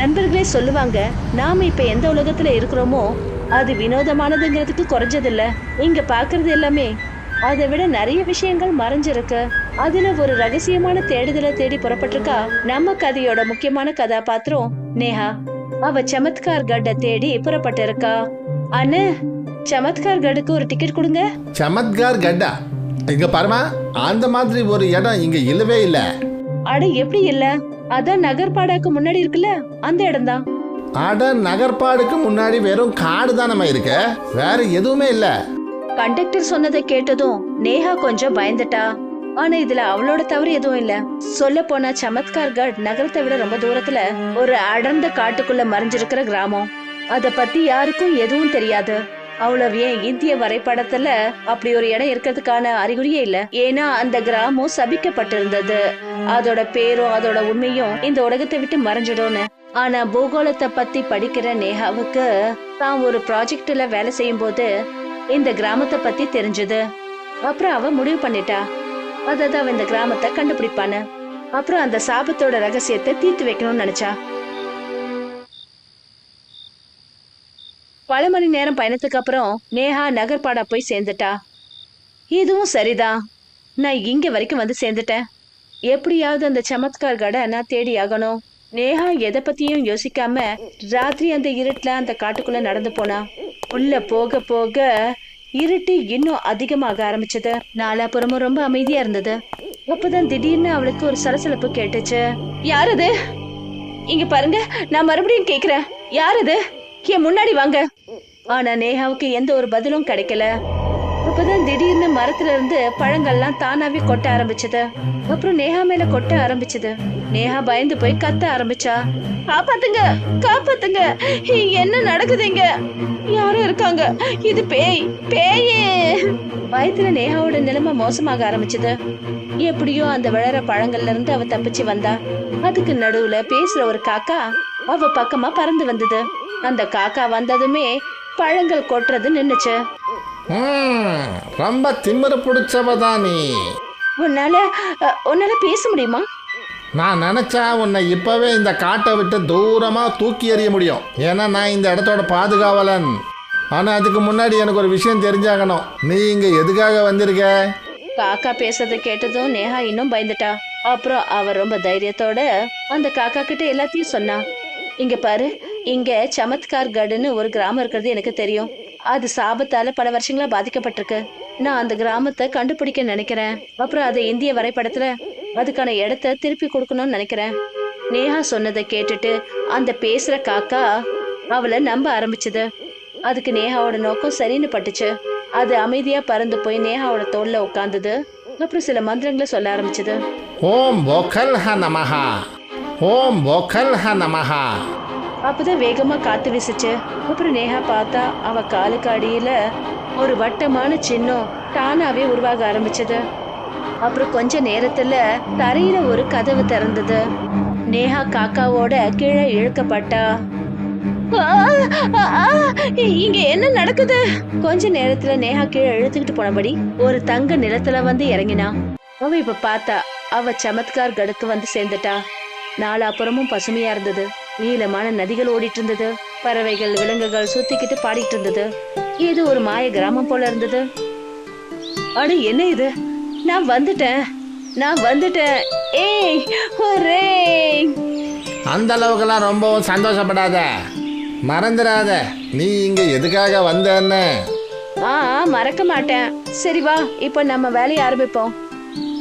நண்பர்களே சொல்லுவாங்க நாம இப்ப எந்த உலகத்துல இருக்கிறோமோ அது வினோதமானதுங்கிறதுக்கு குறைஞ்சதில்ல. இங்க பாக்குறது எல்லாமே அதை விட நிறைய விஷயங்கள் மறைஞ்சிருக்கு. அதுல ஒரு ரகசியமான தேடுதலை தேடி புறப்பட்டிருக்கா நம்ம கதையோட முக்கியமான கதாபாத்திரம் நேஹா. அவ சமத்கார் கட்டை தேடி புறப்பட்டிருக்கா. அண்ணே சமத்கார் கட்டுக்கு ஒரு டிக்கெட் கொடுங்க. சமத்கார் கட்டா? இங்க பாருமா அந்த மாதிரி ஒரு இடம் இங்க இல்லவே இல்லை. அட எப்படி இல்ல? அதான் நகர்பாடாக்கு முன்னாடி இருக்குல்ல அந்த இடம்தான் அட நகர்பாடுக்கு முன்னாடி வெறும் காடு தானம்மா இருக்கு. வேற எதுவுமே இல்ல. கண்டக்டர் சொன்னதை கேட்டதும் நேஹா கொஞ்சம் பயந்துட்டா. ஆனா இதுல அவளோட தவறு எதுவும் இல்ல. சொல்ல போனா சமத்கார்கட் நகரத்தை விட ரொம்ப தூரத்துல ஒரு அடர்ந்த காட்டுக்குள்ள மறைஞ்சிருக்கிற கிராமம். அத பத்தி யாருக்கும் எதுவும் தெரியாது. அவ்வளவு ஏன் இந்திய வரைபடத்துல அப்படி ஒரு இடம் இருக்கிறதுக்கான அறிகுறியே இல்ல. ஏன்னா அந்த கிராமம் சபிக்கப்பட்டிருந்தது. அதோட பேரும் அதோட உண்மையும் இந்த உலகத்தை விட்டு மறைஞ்சிடும்னு. ஆனா பூகோளத்தை பத்தி படிக்கிற நேஹாவுக்கு தான் ஒரு ப்ராஜெக்ட்ல வேலை செய்யும் போது இந்த கிராமத்தை பத்தி தெரிஞ்சது. அப்புறம் அவ முடிவு பண்ணிட்டா. அதாவது அவ இந்த கிராமத்தை கண்டுபிடிப்பான்னு. அப்புறம் அந்த சாபத்தோட ரகசியத்தை தீர்த்து வைக்கணும்னு நினைச்சா. பல மணி நேரம் பயணத்துக்கு அப்புறம் நேஹா நகர்பாடா போய் சேர்ந்துட்டா. இதுவும் சரிதான். நான் இங்க வரைக்கும் வந்து சேர்ந்துட்டேன். எப்படியாவது அந்த சமத்கார் கடை நான் தேடி ஆகணும். நேஹா எதை பத்தியும் யோசிக்காம ராத்திரி அந்த இருட்டில் அந்த காட்டுக்குள்ள நடந்து போனா. உள்ள போக போக இருட்டு இன்னும் அதிகமாக ஆரம்பிச்சது. நாலாபுறமும் ரொம்ப அமைதியா இருந்தது. அப்பதான் திடீர்னு அவளுக்கு ஒரு சலசலப்பு கேட்டுச்சு. யார் அது இங்க பாருங்க நான் மறுபடியும் கேக்குறேன். யார் அது என் முன்னாடி வாங்க. ஆனா நேஹாவுக்கு எந்த ஒரு பதிலும் கிடைக்கல. அப்பதான் திடீர்னு மரத்துல இருந்து பழங்கள்லாம் தானாவே கொட்ட ஆரம்பிச்சது. அப்புறம் நேஹா மேல கொட்ட ஆரம்பிச்சது. நேஹா பயந்து போய் கத்த ஆரம்பிச்சா காப்பாத்துங்க காப்பாத்துங்க என்ன நடக்குதுங்க யாரும் இருக்காங்க. இது பேய் பேயே. பயத்துல நேஹாவோட நிலைமை மோசமாக ஆரம்பிச்சது. எப்படியோ அந்த வளர பழங்கள்ல இருந்து அவ தப்பிச்சு வந்தா. அதுக்கு நடுவுல பேசுற ஒரு காக்கா அவ பக்கமா பறந்து வந்தது. அந்த காக்கா வந்ததுமே பழங்கள் கொட்டுறது நின்னுச்சு. ரொம்ப திமிரு பிடிச்சவ தான் நீ. உன்னால உன்னால பேச முடியுமா? நான் நினைச்சா உன்னை இப்பவே இந்த காட்டை விட்டு தூரமா தூக்கி எறிய முடியும். ஏன்னா நான் இந்த இடத்தோட பாதுகாவலன். ஆனா அதுக்கு முன்னாடி எனக்கு ஒரு விஷயம் தெரிஞ்சாகணும். நீ இங்க எதுக்காக வந்திருக்க? காக்கா பேசுறத கேட்டதும் நேஹா இன்னும் பயந்துட்டா. அப்புறம் அவ ரொம்ப தைரியத்தோட அந்த காக்கா கிட்ட எல்லாத்தையும் சொன்னா. இங்க பாரு இங்க சமத்கார் கடுன்னு ஒரு கிராமம் இருக்கிறது எனக்கு தெரியும். அது சாபத்தால பல வருஷங்களா பாதிக்கப்பட்டிருக்கு. நான் அந்த கிராமத்தை கண்டுபிடிக்க நினைக்கிறேன். அப்புறம் அதை இந்திய வரைபடத்துல அதுக்கான இடத்த திருப்பி கொடுக்கணும்னு நினைக்கிறேன். நேஹா சொன்னதை கேட்டுட்டு அந்த பேசுற காக்கா அவளை நம்ப ஆரம்பிச்சது. அதுக்கு நேஹாவோட நோக்கம் சரின்னு பட்டுச்சு. அது அமைதியா பறந்து போய் நேஹாவோட தோல்ல உட்காந்தது அப்புறம் சில மந்திரங்களை சொல்ல ஆரம்பிச்சது. ஓம் போக்கல் நமஹா. ஓம் போக்கல் ஹ நமஹா. அப்பதான் வேகமா காத்து வீசுச்சு. அப்புறம் நேஹா பார்த்தா அவ காலுக்கு அடியில ஒரு வட்டமான சின்னம் தானாவே உருவாக ஆரம்பிச்சது. அப்புறம் கொஞ்ச நேரத்துல தரையில ஒரு கதவு திறந்தது. நேஹா காக்காவோட கீழே இழுக்கப்பட்டா. இங்க என்ன நடக்குது? கொஞ்ச நேரத்துல நேஹா கீழே இழுத்துக்கிட்டு போனபடி ஒரு தங்க நிலத்துல வந்து இறங்கினா. அவ இப்ப பார்த்தா அவ சமத்கார் கடுக்கு வந்து சேர்ந்துட்டா. நாலாப்புறமும் பசுமையா இருந்தது. நீளமான நதிகள் ஓடிட்டு இருந்தது பறவைகள் விலங்குகள் சுத்திக்கிட்டு பாடிட்டு இருந்தது இது ஒரு மாய கிராமம் போல இருந்தது. அட என்ன இது? நான் வந்துட்டேன். நான் வந்துட்டேன். ஏய் ஒரே. அந்த அளவுக்கெல்லாம் ரொம்பவும் சந்தோஷப்படாத. மறந்துடாத. நீ இங்க எதுக்காக வந்தன்னு? ஆ மறக்க மாட்டேன். சரி வா இப்போ நம்ம வேலையை ஆரம்பிப்போம்.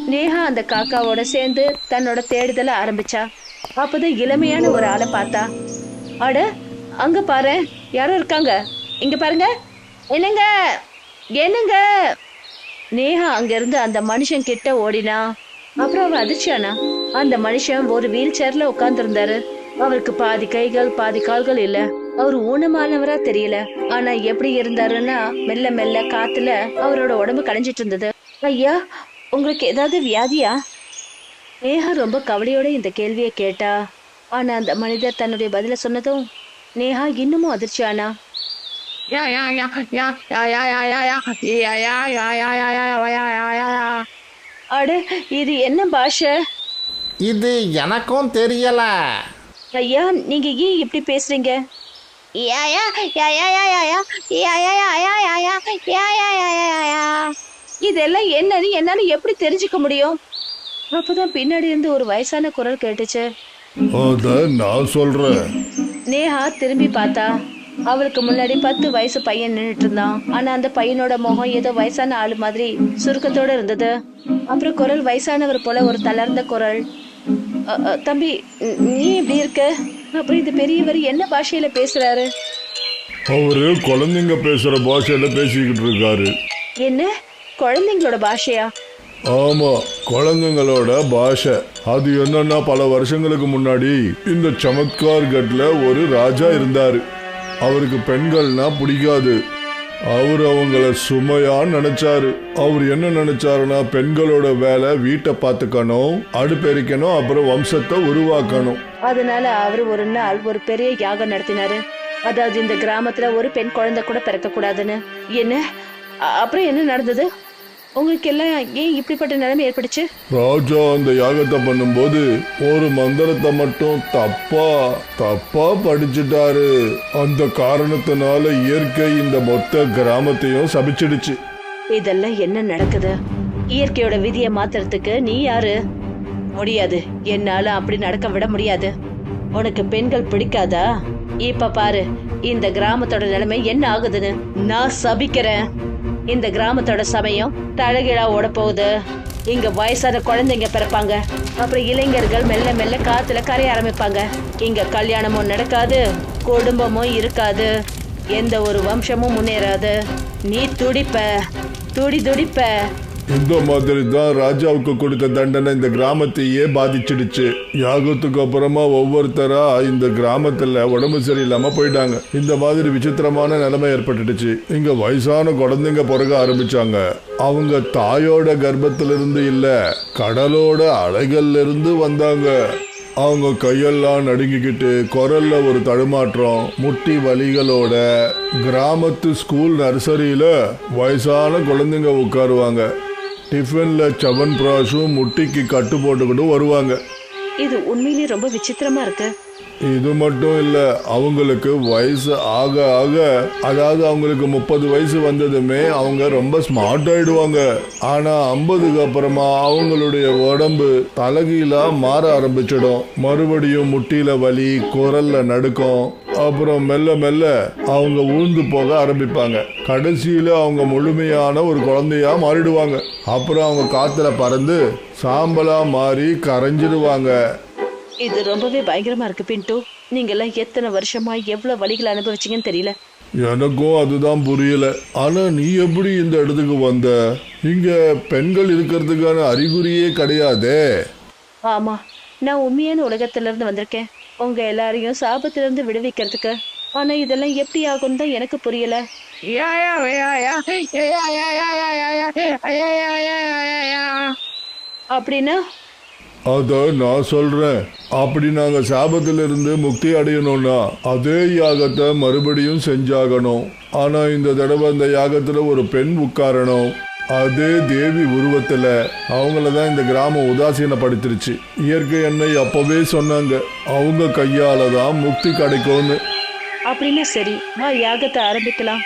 நேஹா அந்த காக்காவோட சேர்ந்து தன்னோட தேடுதலை ஆரம்பிச்சா. அப்பதான் இளமையான ஒரு ஆளை பார்த்தா. அட அங்க பாரு யாரோ இருக்காங்க. இங்க பாருங்க. என்னங்க? என்னங்க? நேஹா அங்கிருந்து அந்த மனுஷன் கிட்ட ஓடினா. அப்புறம் அவன் அதிர்ச்சியானா? அந்த மனுஷன் ஒரு வீல் சேர்ல உட்கார்ந்து அவருக்கு பாதி கைகள் பாதி கால்கள் இல்ல. அவர் ஊனமானவரா தெரியல. ஆனா எப்படி இருந்தாருன்னா மெல்ல மெல்ல காத்துல அவரோட உடம்பு கடைஞ்சிட்டு இருந்தது. ஐயா உங்களுக்கு ஏதாவது வியாதியா? நேஹா ரொம்ப கவலையோட இந்த கேள்வியை கேட்டா ஆனா அந்த மனிதர் தன்னுடைய பதில சொன்னதும் நேஹா இன்னமும் அதிர்ச்சி ஆனா அடு இது என்ன பாஷை இது எனக்கும் தெரியல ஐயா நீங்க ஏன் இப்படி பேசுறீங்க இதெல்லாம் என்னன்னு என்னால எப்படி தெரிஞ்சுக்க முடியும் அப்பதான் பின்னாடி இருந்து ஒரு வயசான குரல் கேட்டுச்சு. அத நான் சொல்றேன். நேஹா திரும்பி பார்த்தா அவளுக்கு முன்னாடி பத்து வயசு பையன் நின்னுட்டு இருந்தான். ஆனா அந்த பையனோட முகம் ஏதோ வயசான ஆளு மாதிரி சுருக்கத்தோட இருந்தது. அப்புறம் குரல் வயசானவர் போல ஒரு தளர்ந்த குரல் "அ, அ, தம்பி நீ எப்படி இருக்க? அப்புறம் இந்த பெரியவர் என்ன பாஷையில பேசுறாரு? அவரு குழந்தைங்க பேசுற பாஷையில பேசிக்கிட்டு இருக்காரு. என்ன? குழந்தைங்களோட பாஷையா? ஆமா குழந்தைங்களோட பாஷை. அது என்னன்னா பல வருஷங்களுக்கு முன்னாடி இந்த சமத்கார் கட்ல ஒரு ராஜா இருந்தாரு. அவருக்கு பெண்கள்னா பிடிக்காது. அவர் அவங்கள சுமையா நினைச்சாரு. அவர் என்ன நினைச்சாருன்னா பெண்களோட வேலை வீட்டை பார்த்துக்கணும் அடுப்பெரிக்கணும் அப்புறம் வம்சத்தை உருவாக்கணும். அதனால அவர் ஒரு நாள் ஒரு பெரிய யாகம் நடத்தினாரு. அதாவது இந்த கிராமத்துல ஒரு பெண் குழந்தை கூட பிறக்க கூடாதுன்னு என்ன அப்புறம் என்ன நடந்தது? உங்களுக்கு எல்லாம் ஏன் இப்படிப்பட்ட நிலைமை ஏற்பட்டுச்சு? ராஜா அந்த யாகத்தை பண்ணும்போது ஒரு மந்திரத்தை மட்டும் தப்பா தப்பா படிச்சுட்டாரு. அந்த காரணத்தினால இயற்கை இந்த மொத்த கிராமத்தையும் சபிச்சிடுச்சு. இதெல்லாம் என்ன நடக்குது? இயற்கையோட விதியை மாத்துறதுக்கு நீ யாரு? முடியாது. என்னால அப்படி நடக்க விட முடியாது. உனக்கு பெண்கள் பிடிக்காதா? இப்ப பாரு இந்த கிராமத்தோட நிலைமை என்ன ஆகுதுன்னு நான் சபிக்கிறேன். இந்த கிராமத்தோட சமயம் தழகிழா ஓட போகுது இங்க வயசான குழந்தைங்க பிறப்பாங்க. அப்புறம் இளைஞர்கள் மெல்ல மெல்ல காத்துல கரைய ஆரம்பிப்பாங்க. இங்க கல்யாணமும் நடக்காது குடும்பமும் இருக்காது. எந்த ஒரு வம்சமும் முன்னேறாது. நீ துடிப்ப துடி துடிப்ப. இந்த மாதிரி தான் ராஜாவுக்கு கொடுத்த தண்டனை இந்த கிராமத்தையே பாதிச்சிடுச்சு. யாகத்துக்கு அப்புறமா ஒவ்வொருத்தரா இந்த கிராமத்துல உடம்பு சரியில்லாம போயிட்டாங்க. இந்த மாதிரி விசித்திரமான நிலைமை ஏற்பட்டுடுச்சு. இங்க வயசான குழந்தைங்க பிறக ஆரம்பிச்சாங்க. அவங்க தாயோட கர்ப்பத்திலிருந்து இல்ல கடலோட அலைகள்ல இருந்து வந்தாங்க. அவங்க கையெல்லாம் நடுங்கிக்கிட்டு குரல்ல ஒரு தடுமாற்றம் முட்டி வலிகளோட கிராமத்து ஸ்கூல் நர்சரியில வயசான குழந்தைங்க உட்காருவாங்க. டிஃபன்ல சவன் பிராஷும் முட்டிக்கு கட்டு போட்டுக்கிட்டு வருவாங்க. இது உண்மையிலேயே ரொம்ப விசித்திரமா இருக்கு. இது மட்டும் இல்லை அவங்களுக்கு வயசு ஆக ஆக அதாவது அவங்களுக்கு முப்பது வயசு வந்ததுமே அவங்க ரொம்ப ஸ்மார்ட் ஆயிடுவாங்க. ஆனா ஐம்பதுக்கு அப்புறமா அவங்களுடைய உடம்பு தலகீழா மாற ஆரம்பிச்சிடும். மறுபடியும் முட்டியில வலி குரல்ல நடுக்கம் அப்புறம் மெல்ல மெல்ல அவங்க ஊழ்ந்து போக ஆரம்பிப்பாங்க. கடைசியில அவங்க முழுமையான ஒரு குழந்தையா மாறிடுவாங்க. அப்புறம் அவங்க காத்துல பறந்து சாம்பலா மாறி கரைஞ்சிடுவாங்க. இது ரொம்பவே பயங்கரமா இருக்கு பின்ட்டு நீங்க எல்லாம் எத்தனை வருஷமா எவ்வளவு வழிகளை அனுபவிச்சீங்கன்னு தெரியல எனக்கும் அதுதான் புரியல ஆனா நீ எப்படி இந்த இடத்துக்கு வந்த இங்க பெண்கள் இருக்கிறதுக்கான அறிகுறியே கிடையாதே ஆமா நான் உண்மையான உலகத்துல இருந்து வந்திருக்கேன் உங்க எல்லாரையும் சாபத்துல இருந்து விடுவிக்கிறதுக்கு ஆனா இதெல்லாம் எப்படி ஆகும்னு தான் எனக்கு புரியல அப்படின்னா அத நான் சொல்றேன். அப்படி நாங்க சாபத்திலிருந்து முக்தி அடையணும்னா அதே யாகத்தை மறுபடியும் செஞ்சாகணும். ஆனா இந்த தடவை அந்த யாகத்துல ஒரு பெண் உட்காரணும். அதே தேவி உருவத்துல அவங்கள தான் இந்த கிராமம் உதாசீனப்படுத்திருச்சு. இயற்கை எண்ணெய் அப்பவே சொன்னாங்க அவங்க கையால தான் முக்தி கிடைக்கும்னு. அப்படின்னா சரி வா யாகத்தை ஆரம்பிக்கலாம்.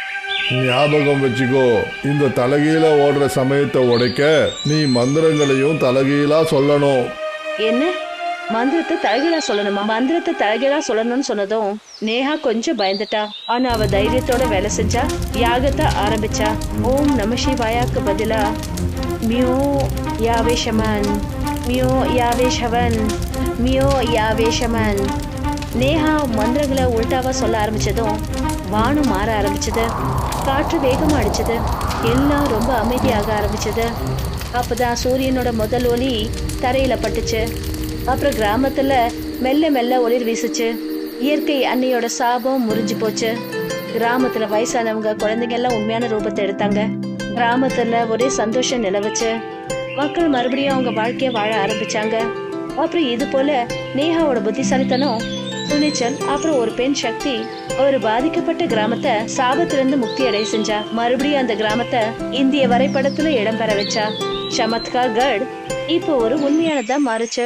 ஞாபகம் வச்சுக்கோ இந்த தலகீழ ஓடுற சமயத்தை உடைக்க நீ மந்திரங்களையும் தலகீழா சொல்லணும். என்ன? மந்திரத்தை தலகீழா சொல்லணுமா? மந்திரத்தை தலகீழா சொல்லணும்னு சொன்னதும் நேஹா கொஞ்சம் பயந்துட்டா. ஆனா அவ தைரியத்தோட வேலை செஞ்சா யாகத்தை ஆரம்பிச்சா. ஓம் நம சிவாயாக்கு பதிலா மியோ யாவேஷமன் மியோ யாவேஷவன் மியோ யாவேஷமன். நேஹா மந்திரங்களை உள்டாவா சொல்ல ஆரம்பிச்சதும் வானம் மாற ஆரம்பிச்சது காற்று வேகமா அடிச்சது எல்லாம் ரொம்ப அமைதியாக ஆரம்பிச்சது. அப்பதான் சூரியனோட முதல் ஒளி தரையில பட்டுச்சு. அப்புறம் கிராமத்துல மெல்ல மெல்ல ஒளிர் வீசுச்சு. இயற்கை அன்னையோட சாபம் முறிஞ்சு போச்சு. கிராமத்துல வயசானவங்க குழந்தைங்க எல்லாம் உண்மையான ரூபத்தை எடுத்தாங்க. கிராமத்துல ஒரே சந்தோஷம் நிலவுச்சு. மக்கள் மறுபடியும் அவங்க வாழ்க்கைய வாழ ஆரம்பிச்சாங்க. அப்புறம் இது போல நேஹாவோட புத்திசாலித்தனம் துணிச்சல் அப்புறம் ஒரு பெண் சக்தி ஒரு பாதிக்கப்பட்ட கிராமத்தை சாபத்திலிருந்து முக்தி அடைய செஞ்சா. மறுபடியும் அந்த கிராமத்தை இந்திய வரைபடத்துல இடம் பெற வச்சா. சமத்கார் கட் இப்போ ஒரு உண்மையானதா மாறுச்சு.